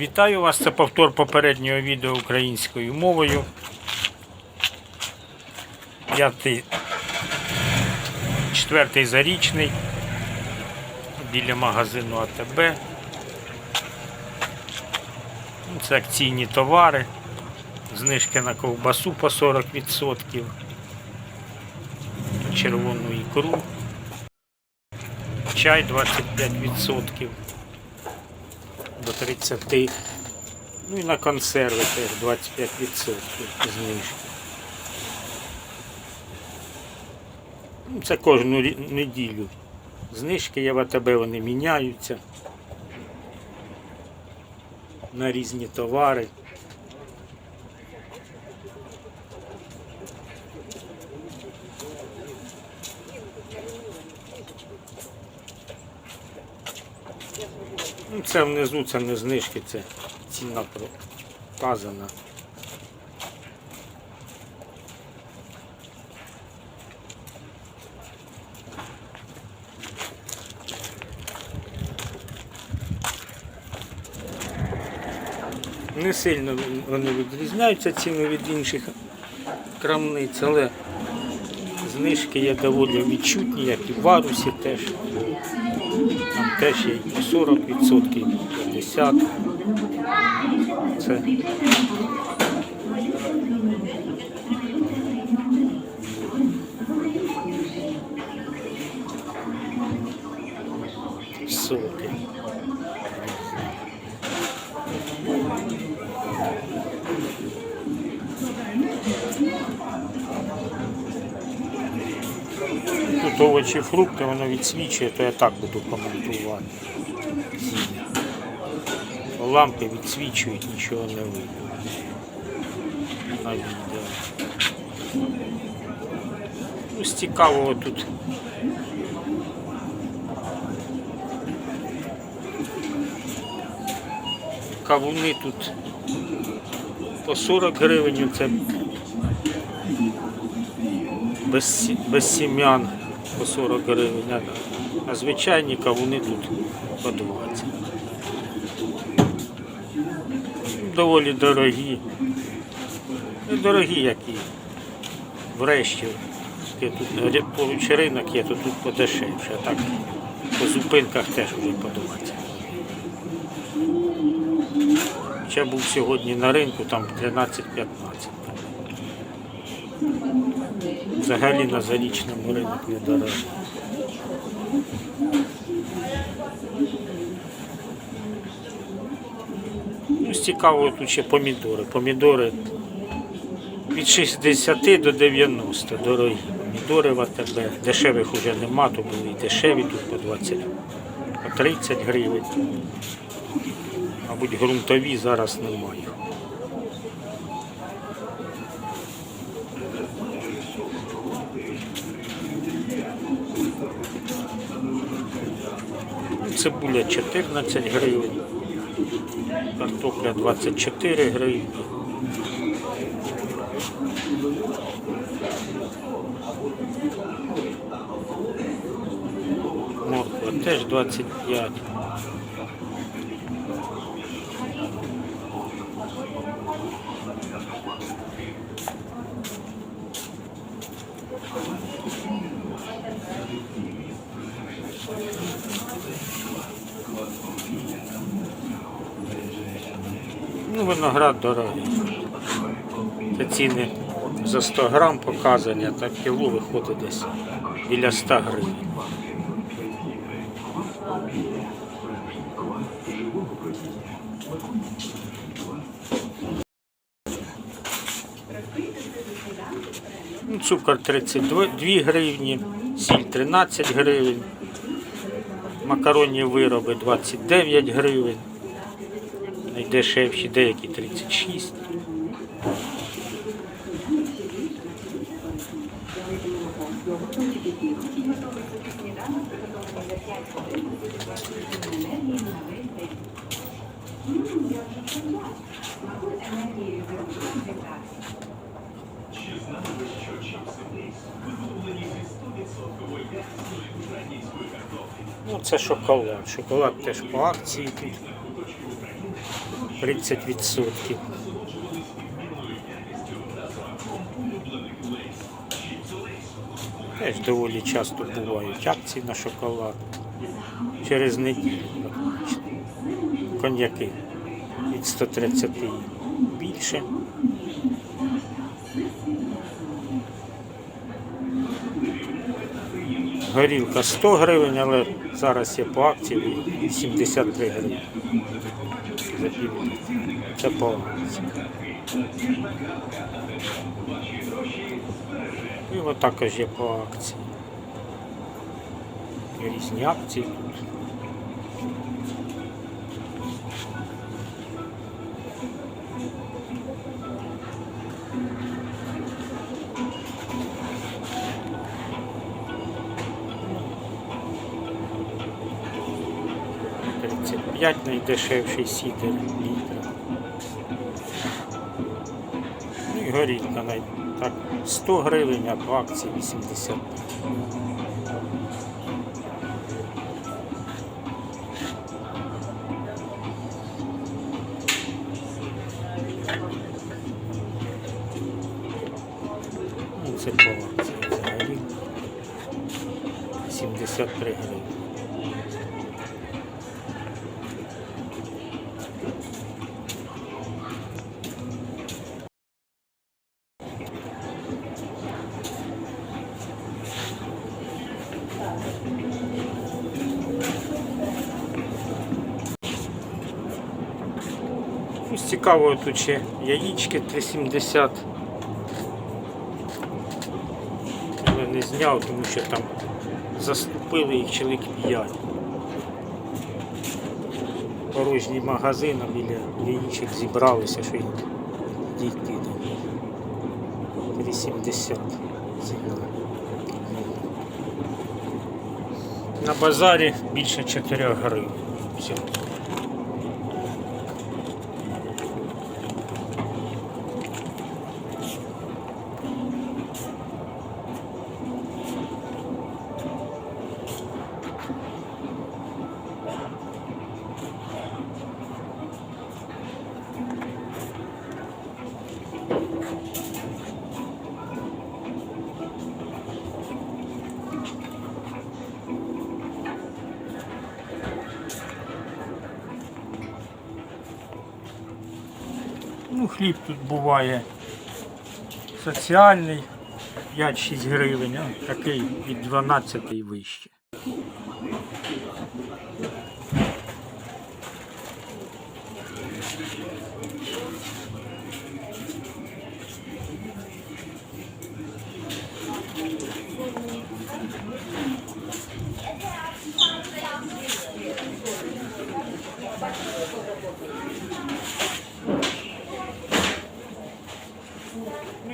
Вітаю вас, це повтор попереднього відео українською мовою. П'ятий, четвертий зарічний біля магазину АТБ. Ну, Це акційні товари, знижки на ковбасу по 40%, червону ікру, чай 25% до 30. Ну і на консерви теж 25% знижки. Ну, Це кожну неділю. Знижки я в АТБ, вони міняються на різні товари. Це внизу, це не знижки, це ціна показана. Не сильно вони відрізняються ціни від інших крамниць, але знижки є доволі відчутні, як і в варусі теж. Там теж є і 40%, і 50%. Це Тут овочі, фрукти, воно відсвічує, то я так буду коментувати. Лампи відсвічують, нічого не видно. На відео. Ну, з цікавого тут. Кавуни тут по 40 гривень, це без, без сім'ян по 40 гривень, а, звичайні кавуни тут по 20. Доволі дорогі. Ну, Дорогі які. Врешті. Тут поруч ринок є, то тут подешевше. Так по зупинках теж вже по 20. Ще був сьогодні на ринку, там 13-15. Взагалі на зарічному ринок не дорого. Ну, з цікавого тут ще помідори. Помідори від 60 до 90 дорогі. Помідори в АТБ. Дешевих вже нема, то були і дешеві тут по 20, по 30 гривень. Мабуть, ґрунтові зараз немає. Цибуля 14 гривень, картопля 24 гривні. Морква теж 25. Ну, виноград дорогий. Це ціни за 100 грам показані, а так кіло виходить десь біля 100 гривень. Ну, Цукор 32 гривні, сіль 13 гривень, макаронні вироби 29 гривень, найдешевші деякі 36. Ну, це шоколад. Шоколад теж по акції тут. 30%. Теж доволі часто бувають акції на шоколад. Через неділю. Коньяки від 130 і більше. Горілка 100 гривень, але зараз є по акції 73 гривні. Це по акції. Його також є по акції. Різні акції тут. Тридцять п'ять найдешевший сідер літра. Ну і горілка най- так 100 гривень, а по акції 80. Ну, це по акції взагалі. 73 гривні. Ось цікаво тут ще яєчки 370. Але не зняв, тому що там заступили їх чоловік 5. Порожній магазин, а біля яєчок зібралися, що їх дійти до них. 370 зігнали. На базарі більше 4 гривень. Хліб тут буває соціальний 5-6 гривень, а такий від 12 і вище.